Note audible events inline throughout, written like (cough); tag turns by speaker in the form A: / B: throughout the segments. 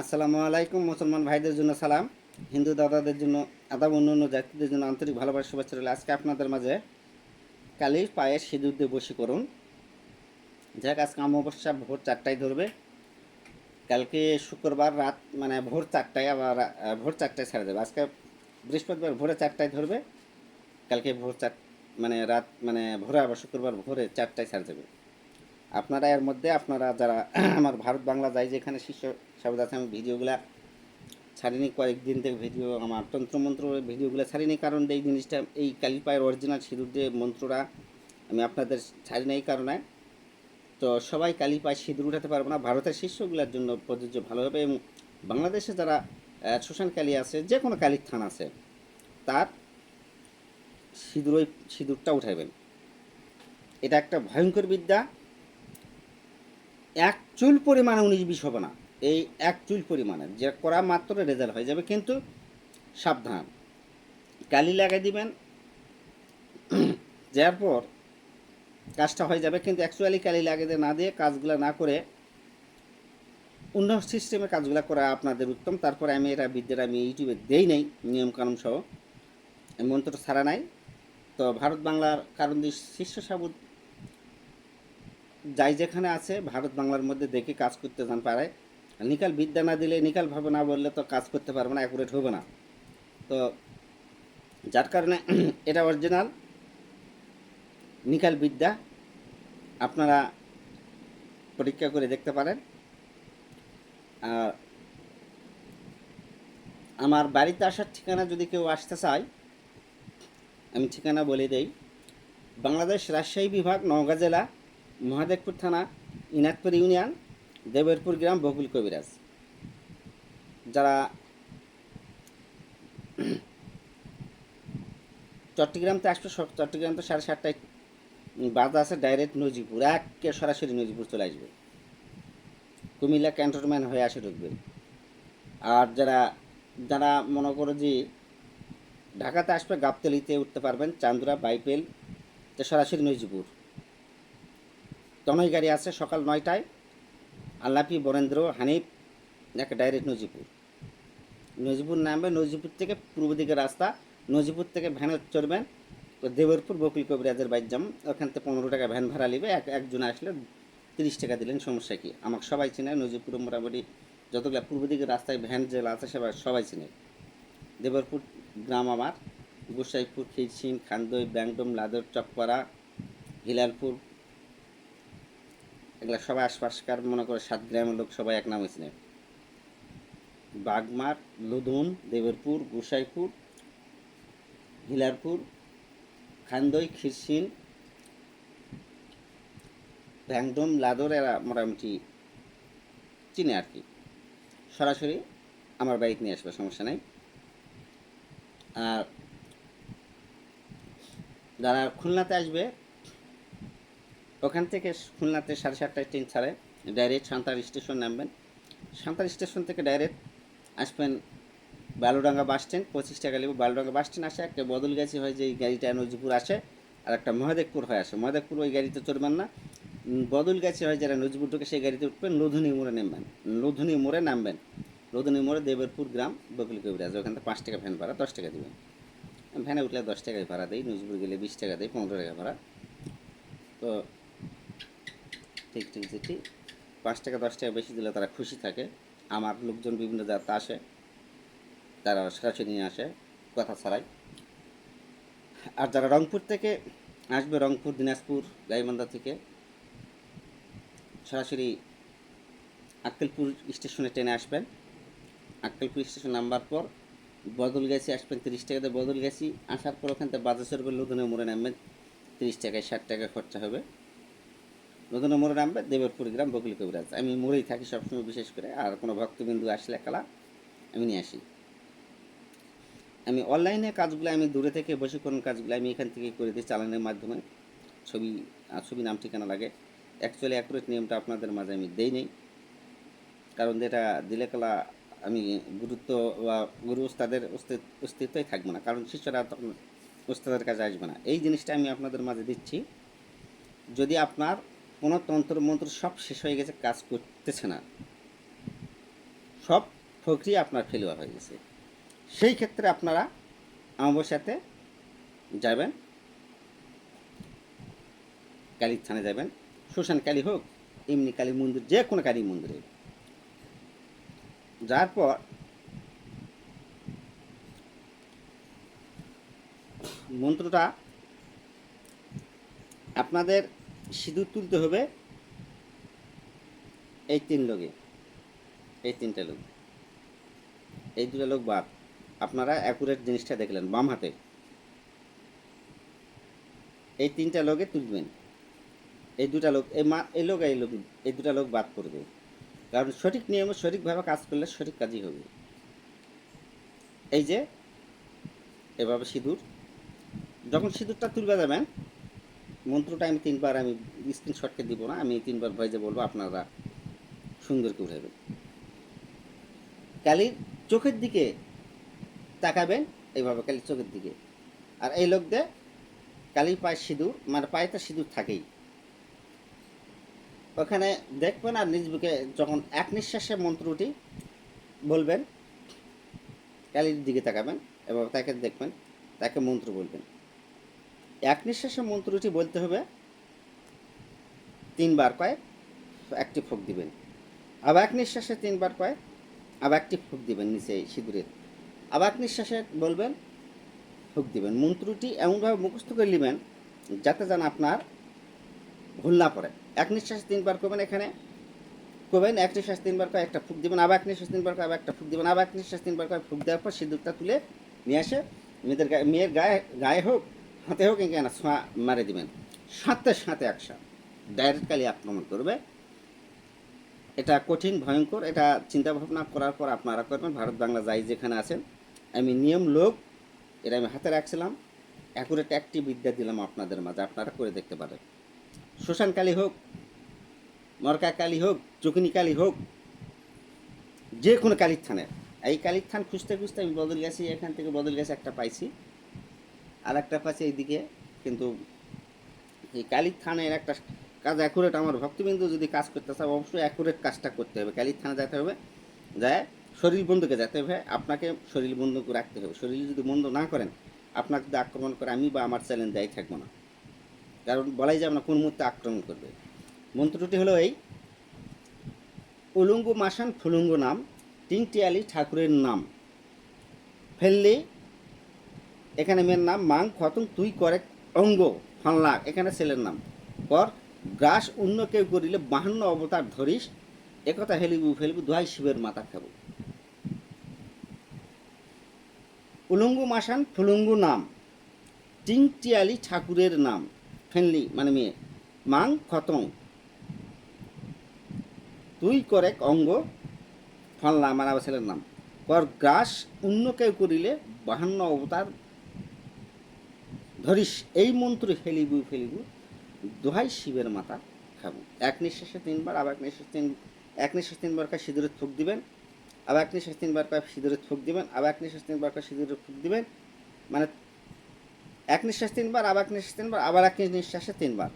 A: আসসালামু আলাইকুম, মুসলমান ভাইদের জন্য সালাম, হিন্দু দাদাদের জন্য আদাব অন্য জাতিদের জন্য আন্তরিক ভালোবাসা শুভেচ্ছা রইল আজকে আপনাদের মাঝে। কালির পায়ে সিঁদুর দিয়ে বসি করুন। যাক, আজকে অমাবস্যা, ভোর চারটায় ধরবে। কালকে শুক্রবার রাত মানে ভোর চারটায় আবার ভোর চারটায় ছেড়ে দেবে। আজকে বৃহস্পতিবার ভোরে চারটায় ধরবে। কালকে ভোর চার মানে রাত মানে ভোরে আবার শুক্রবার ভোরে চারটায় ছেড়ে দেবে। আপনারা এর মধ্যে, আপনারা যারা (clears throat) আমার ভারত বাংলা যায় যেখানে শীর্ষ সাবেদ আছে, আমি ভিডিওগুলা ছাড়িনি, কয়েকদিন থেকে ভিডিও, আমার তন্ত্রমন্ত্র ভিডিওগুলো ছাড়িনি, কারণ এই জিনিসটা, এই কালিপায়ের অরিজিনাল সিঁদুর দিয়ে মন্ত্ররা আমি আপনাদের ছাড়ি এই কারণে। তো সবাই কালিপায় সিঁদুর উঠাতে পারব না। ভারতের শিষ্যগুলোর জন্য প্রযোজ্য ভালো হবে এবং বাংলাদেশে যারা শ্মশান কালী আছে, যে কোনো কালীর থান আছে, তার সিঁদুর ওই সিঁদুরটা উঠাইবেন। এটা একটা ভয়ঙ্কর বিদ্যা। এক চুল পরিমাণে উনিশ বিশ হবে না। এই এক চুল পরিমাণে। যে করা মাত্র রেজাল্ট হয়ে যাবে, কিন্তু সাবধান। কালি লাগাই দিবেন। যার পর কাজটা হয়ে যাবে, কিন্তু অ্যাকচুয়ালি কালি লাগিয়ে না দিয়ে কাজগুলো না করে অন্য সিস্টেমে কাজগুলো করা আপনাদের উত্তম। তারপরে আমি এটা বিদ্যাটা আমি ইউটিউবে দেই নাই নিয়মকানুন সহ মন্ত্র ছাড়া নাই। তো ভারত বাংলার কারণ শীর্ষ সাবুদ যাই যেখানে আছে, ভারত বাংলার মধ্যে দেখে কাজ করতে যান পারে নিকাল বিদ্যা না দিলে, নিকাল ভাবে না বললে তো কাজ করতে পারবে না অ্যাকুরেট হবে না। তো যার কারণে (clears throat) এটা অরিজিনাল নিকাল বিদ্যা আপনারা পরীক্ষা করে দেখতে পারেন। আর আমার বাড়িতে আসার ঠিকানা যদি কেউ আসতে চায়, আমি ঠিকানা বলে দেই। বাংলাদেশ রাজশাহী বিভাগ, নওগাঁ জেলা। মহাদেবপুর থানা ইনাদপুর ইউনিয়ন, দেবেরপুর গ্রাম, বকুল কবিরাজ। যারা চট্টগ্রাম তো আসবে, সব চট্টগ্রাম তো সাড়ে সাতটায় বাস আছে ডাইরেক্ট নজিপুর একে সরাসরি নজিপুর চলে আসবে। কুমিল্লা ক্যান্টনমেন্ট হয়ে আসে ঢুকবে। আর যারা যারা মনে করো যে ঢাকাতে আসবে, গাবতলিতে উঠতে পারবেন চান্দুরা বাইপেল, তো সরাসরি নজিপুর তনয় গাড়ি আছে সকাল নয়টায়। আল্লাপি বরেন্দ্র হানিফ একটা ডাইরেক্ট নজিপুর নজিপুর নামবে নজিপুর থেকে পূর্ব দিকে রাস্তা নজিপুর থেকে ভ্যানে চড়বেন, তো দেবরপুর, বকুল কবিরাজের বাইর যাম। ওখান থেকে পনেরো টাকা ভ্যান ভাড়া নেবে, এক একজন আসলে তিরিশ টাকা দিলেন, সমস্যা কি? আমাকে সবাই চিনে নজিপুর মোটামুটি যতগুলো পূর্ব দিকের রাস্তায় ভ্যান জেলা আছে, সবাই সবাই চিনে। দেবরপুর গ্রাম আমার। গোসাইপুর খিরসিন খান্দই, ব্যাংডম, লাদর, চকপাড়া হিলালপুর এগুলা সবাই আশপাশকার, মনে করে সাত গ্রামের লোক সবাই এক নামে চিনে বাগমার, লুধুন, দেবরপুর, গোসাইপুর, হিলারপুর, খান্দই খিরসিন ভ্যাংডম, লাদর এরা মোটামুটি চিনে আর কি। সরাসরি আমার বাইক নিয়ে আসবে, সমস্যা নেই। আর যারা খুলনাতে আসবে ওখান থেকে খুলনাতে সাড়ে সাতটায় ট্রেন ছাড়ে। ডাইরেক্ট সান্তার স্টেশন নামবেন। সাঁতার স্টেশন থেকে ডাইরেক্ট আসবেন বালুডাঙ্গা বাস স্ট্যান্ড পঁচিশ টাকা নেবে বালুডাঙ্গা বাস স্ট্যান্ড আসে একটা বদল গেছি হয় যে গাড়িটা নজিপুর আসে আর একটা মহাদেবপুর হয়ে আসে। মহাদেবপুর ওই গাড়িতে চড়বেন না। উম, বদল গেছে হয় যারা নজিপুর ঢুকে সেই গাড়িতে উঠবেন লোধনী মোড়ে নামবেন। লোধনী মোড়ে নামবেন। লোধনী মোড়ে দেবেরপুর গ্রাম বকুল কবিরাজ ওখান থেকে পাঁচ টাকা ভ্যান ভাড়া দশ টাকা দেবেন। ভ্যানে উঠলে দশ টাকায় ভাড়া দেয় নজিপুর গেলে বিশ টাকা দেয় পনেরো টাকা ভাড়া। তো ঠিক পাঁচ টাকা, দশ টাকা বেশি দিলে তারা খুশি থাকে। আমার লোকজন বিভিন্ন জায়গাতে আসে। তারা সরাসরি নিয়ে আসে, কথা ছাড়াই। আর যারা রংপুর থেকে আসবে, রংপুর, দিনাজপুর, গাইবান্ধা থেকে, সরাসরি আক্কেলপুর স্টেশনে ট্রেনে আসবেন। আক্কেলপুর স্টেশন নামবার পর বদল গেছি আসবেন তিরিশ টাকাতে। বদল গেছি আসার পর ওখান থেকে বাজার সরবে লুধনে মোড়ে নামবেন। তিরিশ টাকায় ষাট টাকা খরচা হবে। নতুন মোড়ে নামবে, দেবেরপুর গ্রাম বকুল কবিরাজ। আমি মোড়েই থাকি সবসময় বিশেষ করে, আর কোনো ভক্তবিন্দু আসলে কালা আমি নিয়ে আসি। আমি অনলাইনে কাজগুলো, আমি দূরে থেকে বসে কাজগুলো আমি এখান থেকে করে দিই চালানের মাধ্যমে। ছবি ছবি নাম ঠিকানা লাগে। অ্যাকচুয়ালি অ্যাকুরেট নিয়মটা আপনাদের মাঝে আমি দেই নেই। কারণ যেটা দিলে কালা আমি গুরুত্ব বা গুরু উস্তাদের অস্তি- অস্তিত্বই থাকবে না। কারণ শিষ্যরা তখন উস্তাদের কাছে আসবে না। এই জিনিসটা আমি আপনাদের মাঝে দিচ্ছি। যদি আপনার কোনো তন্ত্র মন্ত্র সব শেষ হয়ে গেছে, কাজ করতেছে না। সব প্রক্রিয়া আপনার ফেলুয়া হয়ে গেছে। সেই ক্ষেত্রে আপনারা আমার সাথে যাবেন, কালীর থানে যাবেন। শ্মশান কালী হোক, এমনি কালী মন্দির, যে কোনো কালী মন্দিরে যার পর মন্ত্রটা আপনাদের সিঁদুর তুলতে হবে এই তিন লোকে, এই তিনটা লোক। এই দুটা লোক বাদ। আপনারা অ্যাকুরেট জিনিসটা দেখলেন বাম হাতে। এই তিনটা লোকে তুলবেন। এই দুটা লোক, এই মা, এই লোক এই লোক, এই দুটা লোক বাদ করবে কারণ সঠিক নিয়মে সঠিকভাবে কাজ করলে সঠিক কাজই হবে। এই যে, এভাবে সিঁদুর, যখন সিঁদুরটা তুলবে যাবেন মন্ত্রটা আমি তিনবার আমি স্ক্রিনশটকে দিব না, আমি তিনবার ভয়েজে বলব আপনারা সুন্দর করে উঠাবেন। কালির চোখের দিকে তাকাবেন, এইভাবে কালির চোখের দিকে। আর এই লোক দিয়ে কালির পায়ে সিঁদুর মানে পায়ে তো সিঁদুর থাকেই। ওখানে দেখবেন আর নিজ বুকে যখন এক নিঃশ্বাসে মন্ত্রটি বলবেন, কালির দিকে তাকাবেন এবং তাকে দেখবেন, তাকে মন্ত্র বলবেন। এক নিঃশ্বাসে মন্ত্রটি বলতে হবে। তিনবার কয়েক একটি ফুক দিবেন। আবার এক নিঃশ্বাসে তিনবার কয়েক আবার একটি ফুক দিবেন নিচে সিঁদুরের আবার এক নিঃশ্বাসে বলবেন, ফুক দিবেন। মন্ত্রটি এমনভাবে মুখস্থ করে নেবেন যাতে যেন আপনার ভুল না পড়ে। এক নিঃশ্বাস তিনবার করবেন এখানে। করবেন, এক নিঃশ্বাস তিনবার করে একটা ফুক দিবেন। আবার এক নিঃশ্বাস তিনবার করে আবার একটা ফুক দিবেন। আবার এক নিঃশ্বাস তিনবার করে ফুক দেওয়ার পর সিঁদুরটা তুলে নিয়ে আসে। মেয়েদের গায়ে মেয়ের গায়ে গায়ে হোক হাতে হোক এখানে ছোঁয়া মারে দিবেন। সাথে সাথে একসাথে ডাইরেক্ট কালি আক্রমণ করবে। এটা কঠিন, ভয়ঙ্কর, এটা চিন্তা ভাবনা করার পর আপনারা করবেন। ভারত বাংলা যাই যেখানে আছেন, আমি নিয়ম লোক, এটা আমি হাতে রাখছিলাম। অ্যাকুরেট একটি বিদ্যা দিলাম আপনাদের মাঝে, আপনারা করে দেখতে পারেন। শ্মশান কালী হোক, মরকা কালী হোক, চুকনি কালী হোক, যে কোনো কালীর থানের। এই কালীর থান খুঁজতে খুঁজতে আমি বদল গেছি, এখান থেকে বদল গেছে, একটা পাইছি। আর একটা পাইছি এইদিকে, কিন্তু এই কালীর থানের একটা কাজ অ্যাকুরেট আমার ভক্তবিন্দু যদি কাজ করতে চায়, অবশ্যই অ্যাকুরেট কাজটা করতে হবে। কালীর থানা যেতে হবে, যায় শরীর বন্ধুকে যেতে হবে, আপনাকে শরীর বন্ধুকে রাখতে হবে। শরীর যদি বন্ধ না করেন, আপনাকে যদি আক্রমণ করে, আমি বা আমার চ্যালেঞ্জ দেয় থাকব না। কারণ বলাই যাবে না কোন মুহূর্তে আক্রমণ করবে। মন্ত্রটি হলো এই, উলুঙ্গু মাসান ফুলুঙ্গু নাম টিংটিয়ালি ঠাকুরের নাম। ফেললি এখানে মেয়ের নাম মাং খতং তুই করে অঙ্গ ফাল্লা এখানে ছেলের নাম। কর গ্রাস অন্য কেউ করিলে বাহান্ন অবতার ধরিস, একথা হেলিবু ফেলিবু দোহাই শিবের মাথা খাব। উলুঙ্গু মাসান, ফুলুঙ্গু নাম। টিংটিয়ালি ঠাকুরের নাম। ফেনলি মানে মেয়ে। মাং খতং তুই করেক অঙ্গ ফলনা মানে আমার ছেলের নাম। কর গ্রাস অন্য কেউ করিলে বাহান্ন অবতার ধরিস, এই মন্ত্র ফেলিবু ফেলিবু, দোহাই শিবের মাথা খাব। এক নিঃশ্বাসে তিনবার, আবার এক নিঃশ্বাস তিন, এক নিঃশ্বাস তিনবার কা সিঁদুরের থুক দিবেন, আবার এক নিঃশ্বাস তিনবার কা সিঁদুরের থুক দিবেন, আবার এক নিঃশ্বাস তিনবার করে সিঁদুরের থুক দিবেন মানে এক নিঃশ্বাস তিনবার, আবার এক নিঃশ্বাস তিনবার, আবার এক নিঃশ্বাসে তিনবার।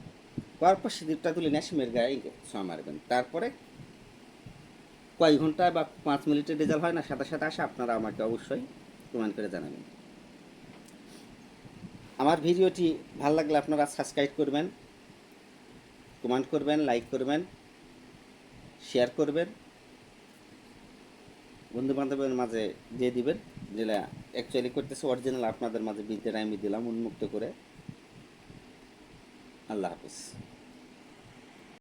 A: করার পর সিঁদুরটা তুলে নিয়ে মেয়ের গায়ে ছোঁয়া মারবেন। তারপরে কয় ঘণ্টা বা পাঁচ মিনিটের রেজাল্ট হয় না, সাথে সাথে আসে, আপনারা আমাকে অবশ্যই কমেন্ট করে জানাবেন। আমার ভিডিওটি ভালো লাগলে আপনারা সাবস্ক্রাইব করবেন কমেন্ট করবেন লাইক করবেন শেয়ার করবেন। বন্ধু বান্ধবের মাঝে দিয়ে দিবেন, যেটা অ্যাকচুয়ালি করতেছে অরিজিনাল আপনাদের মাঝে বিদ্যাটা আমি দিলাম উন্মুক্ত করে। আল্লাহ হাফিজ।